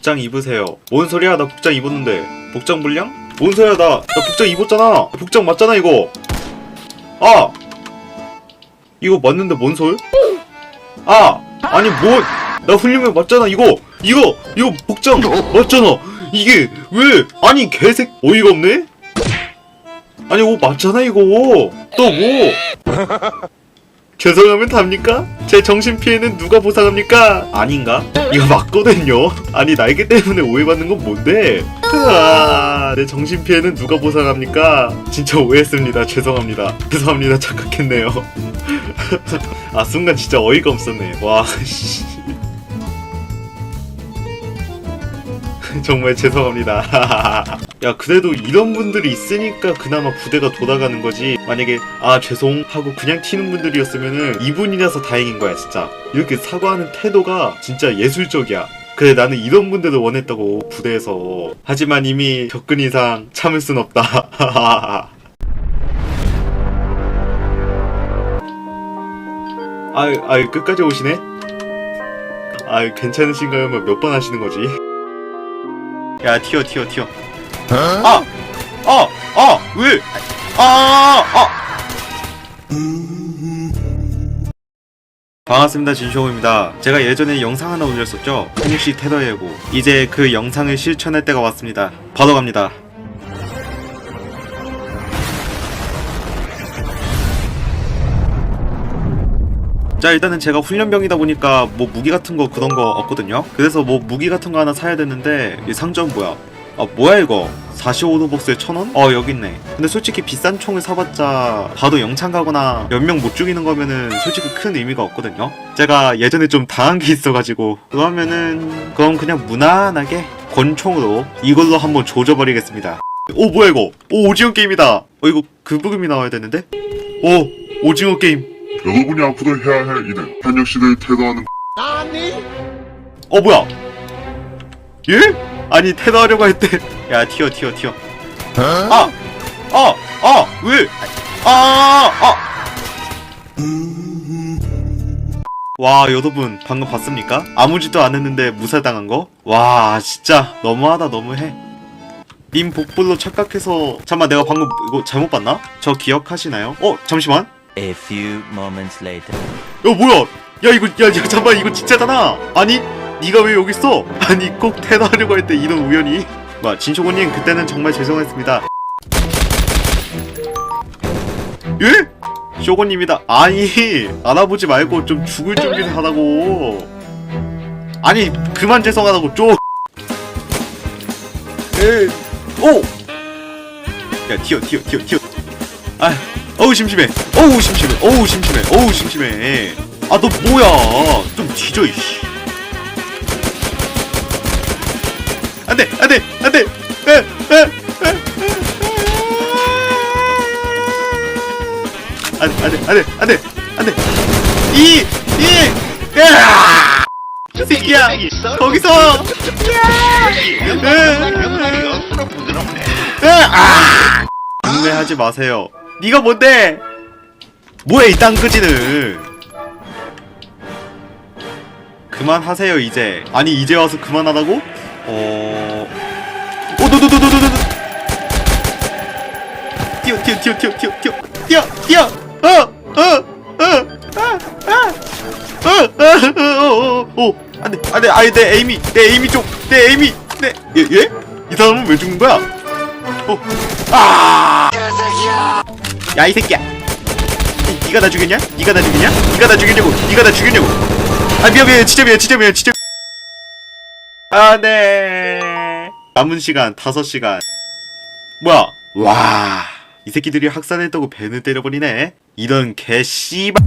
복장 입으세요. 뭔 소리야? 나 복장 입었는데. 복장 불량? 뭔 소리야? 나, 나 복장 입었잖아. 복장 맞잖아, 이거. 아! 이거 맞는데 뭔 소리? 아! 아니, 뭐, 나 훈련병 맞잖아, 이거! 이거! 이거 복장 맞잖아! 이게, 왜? 아니, 개색, 어이가 없네? 아니, 옷 맞잖아, 이거! 또 뭐? 죄송하면 답니까? 제 정신 피해는 누가 보상합니까? 아닌가? 이거 맞거든요. 아니 날개 때문에 오해받는 건 뭔데? 으아, 내 정신 피해는 누가 보상합니까? 진짜 오해했습니다. 죄송합니다. 죄송합니다. 착각했네요. 아 순간 진짜 어이가 없었네. 와. 씨. 정말 죄송합니다. 야, 그래도 이런 분들이 있으니까 그나마 부대가 돌아가는 거지. 만약에, 아, 죄송 하고 그냥 튀는 분들이었으면은 이분이라서 다행인 거야, 진짜. 이렇게 사과하는 태도가 진짜 예술적이야. 그래, 나는 이런 분들을 원했다고, 부대에서. 하지만 이미 겪은 이상 참을 순 없다. 아유, 아유, 끝까지 오시네? 아유, 괜찮으신가요? 뭐몇번 하시는 거지? 야, 튀어, 튀어, 튀어. 아! 아! 아! 왜? 아! 아! 반갑습니다 진쇼입니다 제가 예전에 영상 하나 올렸었죠 홍시 테러 예고 이제 그 영상을 실천할 때가 왔습니다 바로 갑니다 자 일단은 제가 훈련병이다 보니까 뭐 무기 같은 거 그런 거 없거든요 그래서 뭐 무기 같은 거 하나 사야 되는데 이 상점 뭐야 아 뭐야 이거? 45도 복스에 1000원? 어 여기 있네. 근데 솔직히 비싼 총을 사봤자 봐도 영창 가거나 몇 명 못 죽이는 거면은 솔직히 큰 의미가 없거든요. 제가 예전에 좀 당한 게 있어가지고 그러면은 그럼 그냥 무난하게 권총으로 이걸로 한번 조져버리겠습니다. 오 뭐야 이거? 오 오징어 게임이다. 어 이거 그 부금이 나와야 되는데? 오 오징어 게임. 여러분이 앞으로 해야 할 일은 현역 씨를 테러하는 어 뭐야? 예? 아니 테러하려고 할 때 야 튀어 튀어 튀어 아! 아! 아! 왜? 아! 아! 와 여러분 방금 봤습니까? 아무 짓도 안 했는데 무살당한 거? 와 진짜 너무하다 너무해 님 복불로 착각해서 잠만 내가 방금 이거 잘못 봤나? 저 기억하시나요? 어 잠시만 A few moments later. 야 뭐야 야 이거 야, 야 잠깐 이거 진짜잖아 아니 네가 왜 여기 있어? 아니 꼭 테러하려고 할 때 이런 우연이. 와 진초고님 그때는 정말 죄송했습니다. 예? 쇼고님이다. 아니 알아보지 말고 좀 죽을 준비를 하라고. 아니 그만 죄송하다고 좀 에, 오! 야 튀어 튀어 튀어 튀어. 아 어우 심심해. 어우 심심해. 어우 심심해. 어우 심심해. 아 너 뭐야? 좀 뒤져 이씨 안돼 안돼 안돼. 안돼 안돼 안돼 안돼 안돼. 이이 새끼야 거기서. 아! 분매하지 마세요. 네가 뭔데? 뭐야 이 땅 끄지는 그만하세요 이제. 아니 이제 와서 그만하라고? 어. 오, 노노노노노노! 뛰어, 뛰어, 뛰어, 뛰어, 뛰어, 뛰어, 뛰어, 뛰어! 어, 어, 어, 아, 아, 어, 어, 어, 어, 어, 어. 안 돼, 안 돼, 아이, 내 에이미, 내 에이미 좀, 내 에이미, 내, 예, 예? 이 사람은 왜 죽은 거야? 어, 아! 야, 이 새끼야! 니가 나 죽였냐? 니가 나 죽였냐? 니가 나 죽였냐고! 니가 나 죽였냐고! 아, 미안, 미안, 진짜 미안, 진짜 미안, 진짜 아 네. 남은 시간 5시간. 뭐야? 와 이 새끼들이 학살했다고 벤을 때려버리네. 이런 개 씨발